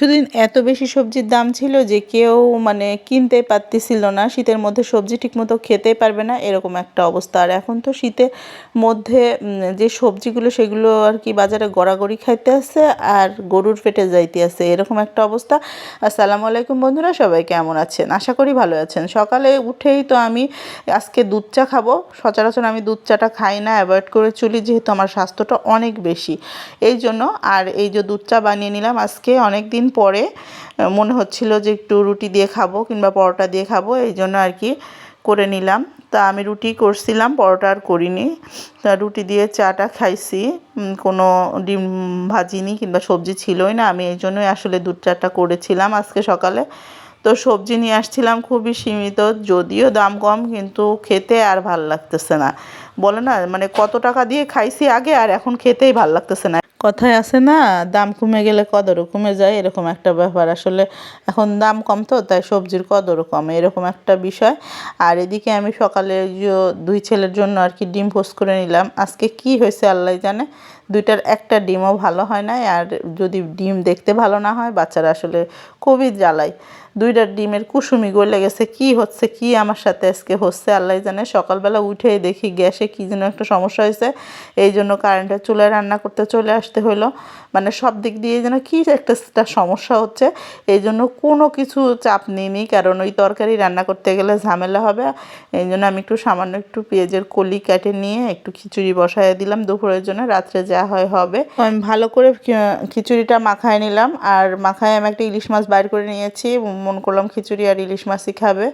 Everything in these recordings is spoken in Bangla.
কিছুদিন এত বেশি সবজির দাম ছিল যে কেউ মানে কিনতে পারতেছিল না, শীতের মধ্যে সবজি ঠিকমতো খেতেই পারবে না, এরকম একটা অবস্থা। আর এখন তো শীতের মধ্যে যে সবজিগুলো সেগুলো আর কি বাজারে গড়াগড়ি খাইতে আছে আর গরুর পেটে যাইতে আছে, এরকম একটা অবস্থা। আসসালামু আলাইকুম বন্ধুরা, সবাই কেমন আছেন? আশা করি ভালো আছেন। সকালে উঠেই তো আমি আজকে দুধ চা খাব। সচরাচর আমি দুধ চাটা খাই না, অ্যাভয়েড করে চলি যেহেতু আমার স্বাস্থ্যটা অনেক বেশি। এই জন্য আর এই যে দুধ চা বানিয়ে নিলাম আজকে অনেক দিন পরে মনে হচ্ছিল যে একটু রুটি দিয়ে খাব কিংবা পরোটা দিয়ে খাব, এই জন্য আর কি করে নিলাম। তা আমি রুটি করছিলাম, পরোটা আর করিনি। তা রুটি দিয়ে চাটা খাইছি কোনো ডিম ভাজিনি কিংবা সবজি ছিলই না, আমি এই জন্যই আসলে দুধ চাটা করেছিলাম আজকে সকালে। তো সবজি নিয়ে আসছিলাম খুবই সীমিত, যদিও দাম কম, কিন্তু খেতে আর ভালো লাগতেছে না। বলে না মানে কত টাকা দিয়ে খাইছি আগে, আর এখন খেতেই ভালো লাগতেছে না। কথায় আছে না, দাম কমে গেলে কদরও কমে যায়, এরকম একটা ব্যাপার। আসলে এখন দাম কম তো, তাই সবজির কদরও কমে, এরকম একটা বিষয়। আর এদিকে আমি সকালে দুই ছেলের জন্য আর কি ডিম পোস্ট করে নিলাম। আজকে কি হয়েছে আল্লাহ জানে। দুইটার একটা ডিমও ভালো হয় না আর যদি ডিম দেখতে ভালো না হয়, বাচ্চারা আসলে খুবই জ্বালায়। দুইটার ডিমের কুসুমি গলে গেছে, কি হচ্ছে, কি আমার সাথে আজকে হচ্ছে, আল্লাহ জানে। সকালবেলা উঠেই দেখি গ্যাসে কি যেন একটা সমস্যা হয়েছে, এই জন্য কারেন্টের চুলায় রান্না করতে চলে আসতে হলো মানে সব দিক দিয়ে যেন কি একটা সমস্যা হচ্ছে, এই জন্য কোনো কিছু চাপ নিইনি, কারণ ওই তরকারি রান্না করতে গেলে ঝামেলা হবে। এই জন্য আমি একটু সামান্য একটু পেঁয়াজের কলি কেটে নিয়ে একটু খিচুড়ি বসায় দিলাম দুপুরের জন্য। রাত্রে যা হয়, হবে। আমি ভালো করে খিচুড়িটা মাখায় নিলাম। আর মাখায় আমি একটা ইলিশ মাছ বাইর করে নিয়েছি। মন করলাম খিচুড়ি আর ইলিশ মাছই খাবে।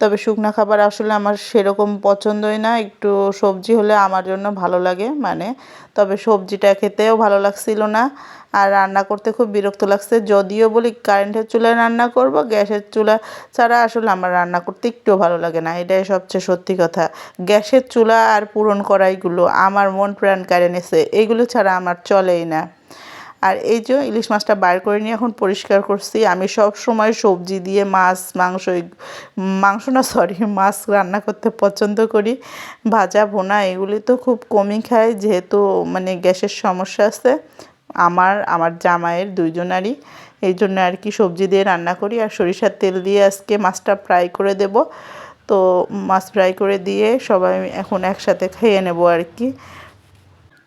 তবে শুকনো খাবার আসলে আমার সেরকম পছন্দই না। একটু সবজি হলে আমার জন্য ভালো লাগে মানে। তবে সবজিটা খেতেও ভালো লাগছিল না। আর রান্না করতে খুব বিরক্ত লাগছে। যদিও বলি কারেন্টের চুলায় রান্না করব, গ্যাসের চুলা ছাড়া আসলে আমার রান্না করতে একটুও ভালো লাগে না। এটাই সবচেয়ে সত্যি কথা। গ্যাসের চুলা আর পূরণ করাইগুলো আমার মন প্রাণ কেড়ে নিছে। এইগুলো ছাড়া আমার চলেই না। আর এই যে ইলিশ মাছটা বাইর করে নিয়ে এখন পরিষ্কার করছি, আমি সব সময় সবজি দিয়ে মাছ, মাংস মাংস না সরি মাছ রান্না করতে পছন্দ করি। ভাজা, ভোনা, এগুলি তো খুব কমই খাই, যেহেতু মানে গ্যাসের সমস্যা আছে। আমার আমার জামাইয়ের দুইজনারই, এই জন্য আর কি সবজি দিয়ে রান্না করি। আর সরিষার তেল দিয়ে আজকে মাছটা ফ্রাই করে দেব। তো মাছ ফ্রাই করে দিয়ে সবাই এখন একসাথে খেয়ে নেব আর কি।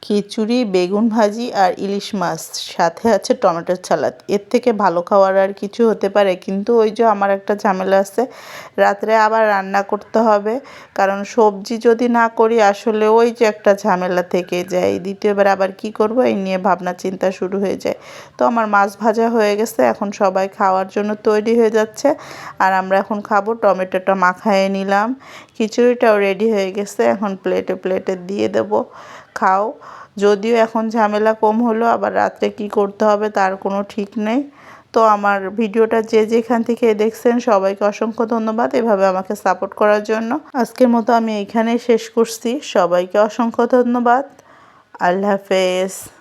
খিচুড়ি, বেগুন ভাজি আর ইলিশ মাছ। সাথে আছে টমেটোর সালাদ। এর থেকে ভালো খাওয়ার আর কিছু হতে পারে, কিন্তু ওই যে আমার একটা ঝামেলা আছে, রাত্রে আবার রান্না করতে হবে। কারণ সবজি যদি না করি, আসলে ওই যে একটা ঝামেলা থেকে যায়। দ্বিতীয়বার আবার কি করব, এই নিয়ে ভাবনা চিন্তা শুরু হয়ে যায়। তো আমার মাছ ভাজা হয়ে গেছে, এখন সবাই খাওয়ার জন্য তৈরি হয়ে যাচ্ছে। আর আমরা এখন খাব টমেটোটা মাখায়ে নিলাম। খিচুড়িটাও রেডি হয়ে গেছে, এখন প্লেটে প্লেটে দিয়ে দেবো। খাও। যদিও এখন ঝামেলা কম হলো, আবার রাত্রে কি করতে হবে তার কোনো ঠিক নেই। তো আমার ভিডিওটা যে যেখান থেকে দেখছেন, সবাইকে অসংখ্য ধন্যবাদ এভাবে আমাকে সাপোর্ট করার জন্য। আজকের মতো আমি এখানেই শেষ করছি। সবাইকে অসংখ্য ধন্যবাদ। আল্লাহ হাফেজ।